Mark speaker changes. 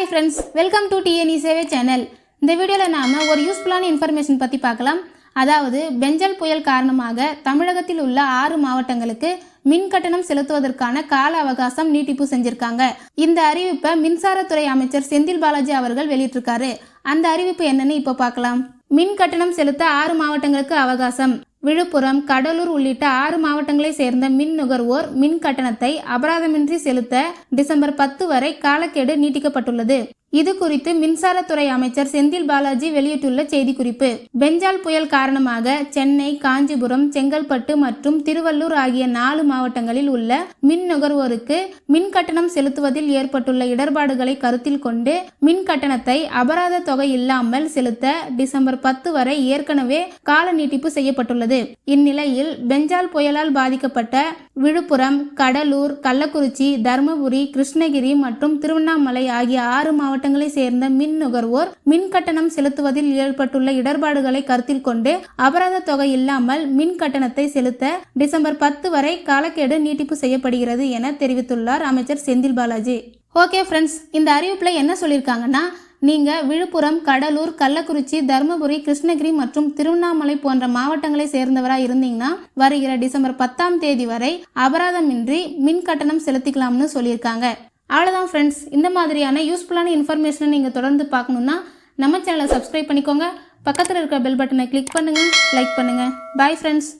Speaker 1: Hi friends welcome to TNE Sevai channel இந்த வீடியோவில் நாம் ஒரு யூஸ்ஃபுல்லான இன்ஃபர்மேஷன் பற்றி பார்க்கலாம். அதாவது பெஞ்சல் புயல் காரணமாக தமிழகத்தில் உள்ள ஆறு மாவட்டங்களுக்கு மின் கட்டணம் செலுத்துவதற்கான கால அவகாசம் நீட்டிப்பு செஞ்சிருக்காங்க. இந்த அறிவிப்பை மின்சாரத்துறை அமைச்சர் செந்தில் பாலாஜி அவர்கள் வெளியிட்டிருக்காரு. அந்த அறிவிப்பு என்னன்னு இப்போ பார்க்கலாம். மின் கட்டணம் செலுத்த ஆறு மாவட்டங்களுக்கு அவகாசம். விழுப்புரம் கடலூர் உள்ளிட்ட ஆறு மாவட்டங்களை சேர்ந்த மின் நுகர்வோர் மின் கட்டணத்தை அபராதமின்றி செலுத்த டிசம்பர் பத்து வரை காலக்கெடு நீட்டிக்கப்பட்டுள்ளது. இது குறித்து மின்சாரத்துறை அமைச்சர் செந்தில் பாலாஜி வெளியிட்டுள்ள செய்திக்குறிப்பு. பெஞ்சால் புயல் காரணமாக சென்னை காஞ்சிபுரம் செங்கல்பட்டு மற்றும் திருவள்ளூர் ஆகிய நாலு மாவட்டங்களில் உள்ள மின் நுகர்வோருக்கு மின் கட்டணம் செலுத்துவதில் ஏற்பட்டுள்ள இடர்பாடுகளை கருத்தில் கொண்டு மின் கட்டணத்தை அபராத தொகை இல்லாமல் செலுத்த டிசம்பர் பத்து வரை ஏற்கனவே கால நீட்டிப்பு செய்யப்பட்டுள்ளது. இந்நிலையில் பெஞ்சால் புயலால் பாதிக்கப்பட்ட விழுப்புரம் கடலூர் கள்ளக்குறிச்சி தருமபுரி கிருஷ்ணகிரி மற்றும் திருவண்ணாமலை ஆகிய ஆறு மாவட்ட மாவட்டங்களை சேர்ந்த மின் நுகர்வோர் மின் கட்டணம் செலுத்துவதில் ஏற்பட்டுள்ள இடர்பாடுகளை கருத்தில் கொண்டு அபராத தொகை இல்லாமல் மின் கட்டணத்தை செலுத்த டிசம்பர் பத்து வரை காலக்கெடு நீட்டிப்பு செய்யப்படுகிறது என தெரிவித்துள்ளார் அமைச்சர் செந்தில் பாலாஜி. ஓகே ஃப்ரெண்ட்ஸ் இந்த அறிவிப்பில் என்ன சொல்லியிருக்காங்கன்னா நீங்கள் விழுப்புரம் கடலூர் கள்ளக்குறிச்சி தருமபுரி கிருஷ்ணகிரி மற்றும் திருவண்ணாமலை போன்ற மாவட்டங்களை சேர்ந்தவராக இருந்தீங்கன்னா வருகிற டிசம்பர் பத்தாம் தேதி வரை அபராதமின்றி மின் கட்டணம் செலுத்திக்கலாம்னு சொல்லியிருக்காங்க. அவ்வளோதான் ஃப்ரெண்ட்ஸ் இந்த மாதிரியான யூஸ்ஃபுல்லான இன்ஃபர்மேஷனை நீங்கள் தொடர்ந்து பார்க்கணுன்னா நம்ம சேனலை சப்ஸ்கிரைப் பண்ணிக்கோங்க. பக்கத்தில் இருக்கிற பெல் பட்டனை கிளிக் பண்ணுங்கள் லைக் பண்ணுங்கள் பாய் ஃப்ரெண்ட்ஸ்